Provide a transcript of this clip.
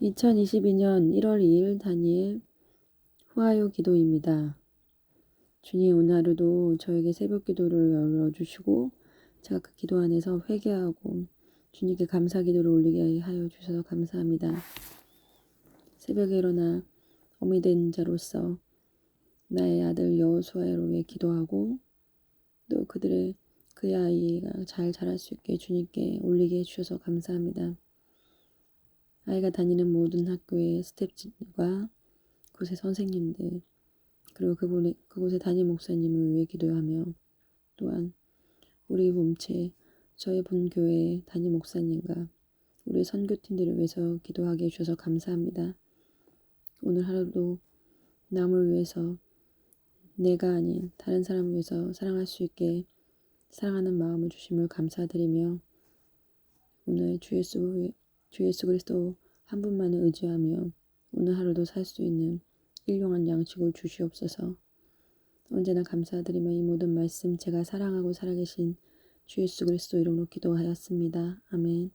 2022년 1월 2일 다니엘 후아요 기도입니다. 주님 오늘 하루도 저에게 새벽 기도를 열어주시고 제가 그 기도 안에서 회개하고 주님께 감사 기도를 올리게 하여 주셔서 감사합니다. 새벽에 일어나 어미 된 자로서 나의 아들 여호수아를 위해 기도하고 또 그들의 그의 아이가 잘 자랄 수 있게 주님께 올리게 해주셔서 감사합니다. 아이가 다니는 모든 학교의 스텝과 그곳의 선생님들 그리고 그분의, 그곳의 담임 목사님을 위해 기도하며 또한 우리 몸체 저희 본교회 담임 목사님과 우리 선교팀들을 위해서 기도하게 해주셔서 감사합니다. 오늘 하루도 남을 위해서 내가 아닌 다른 사람을 위해서 사랑할 수 있게 사랑하는 마음을 주심을 감사드리며 오늘 주 예수, 주 예수 그리스도 한 분만을 의지하며 오늘 하루도 살 수 있는 일용한 양식을 주시옵소서 언제나 감사드리며 이 모든 말씀 제가 사랑하고 살아계신 주 예수 그리스도 이름으로 기도하였습니다. 아멘